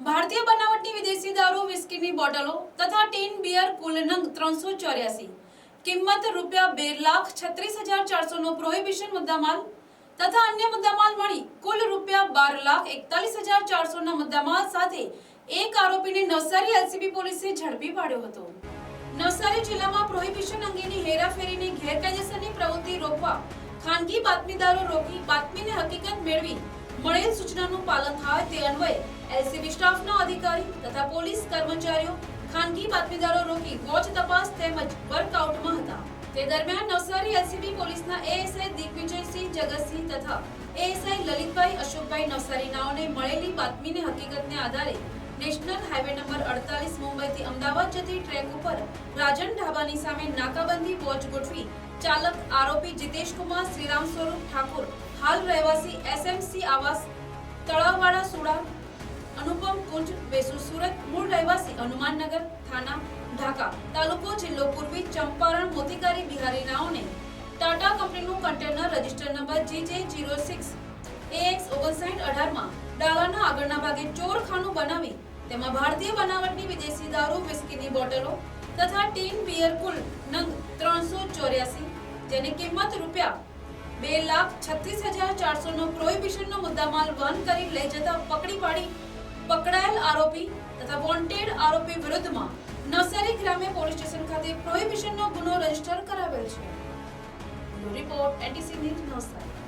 ભારતીય બનાવટની વિદેશી દારૂ વિસ્કીની બોટલો તથા ટીન બિયર કુલ ત્રણસો ચોર્યાસી. કિંમત રૂપિયા બે લાખ છત્રીસ હજાર ચારસોનો પ્રોહિબિશન મુદ્દામાલ તથા અન્ય મુદ્દામાલ મળી કુલ રૂપિયા બાર લાખ એકતાલીસ હજાર ચારસોના મુદ્દામાલ સાથે એક આરોપીને નવસારી એલસીબી પોલીસે ઝડપી પાડ્યો હતો. નવસારી જિલ્લામાં પ્રોહિબિશન અંગેની હેરાફેરીની ગેરકાયદેસરની પ્રવૃત્તિ રોકવા ખાનગી બાતમીદારો રોકી બાતમીને હકીકત મેળવી મળેલ સૂચનાનું પાલન થાય તે અન્વયે એલસીબી સ્ટાફના અધિકારી તથા પોલીસ કર્મચારીઓ ખાનગી બાતમીદારો રોકી વોચ તપાસ તેમજ વર્કઆઉટમાં હતા. તે દરમિયાન નવસારી એલસીબી પોલીસના એએસઆઈ દિગ્વિજયસિંહ જગતસિંહ તથા એએસઆઈ લલિતભાઈ અશોકભાઈ નવસારી નાઓને મળેલી બાતમીની હકીકતને આધારે નેશનલ હાઈવે નંબર અડતાલીસ મુંબઈથી અમદાવાદ જતી ટ્રેક ઉપર રાજન ઢાબાની સામે નાકાબંધી વોચ ગોઠવી ચાલક આરોપી જીતેશ કુમાર શ્રીરામ સ્વરૂપ ઠાકોર, હાલ રહેવાસી એસએમસી આવાસ તળાવવાડા સુડા, અનુપમ કુંજ વેસુ સુરત, મૂળ રહેવાસી હનુમાનનગર થાના, ઢાકા તાલુકો જિલ્લો પૂર્વી ચંપારણ મોતીકારી બિહારી નાઓને ટાટા કંપનીનું container register number GJ zero six AX ઓગણસાઠ અઢારમાં ડાલાના આગળના ભાગે ચોરખાનું બનાવી તેમાં ભારતીય બનાવટની વિદેશી દારૂ, વિસ્કીની બોટલો તથા ટીન બિયર કુલ નંગ ત્રણસો ચોર્યાસી, જેની કિંમત રૂપિયા બે લાખ છત્રીસ હજાર ચારસો નો પ્રોહિબિશનનો મુદ્દામાલ વહન કરી લઈ જતા પકડી પાડી પકડાયેલ આરોપી તથા વોન્ટેડ આરોપી વિરુદ્ધમાં નવસારી ગ્રામ્ય પોલીસ સ્ટેશન ખાતે પ્રોહિબિશનનો ગુનો રજિસ્ટર કરાવેલ છે. Report NTC news Navsari.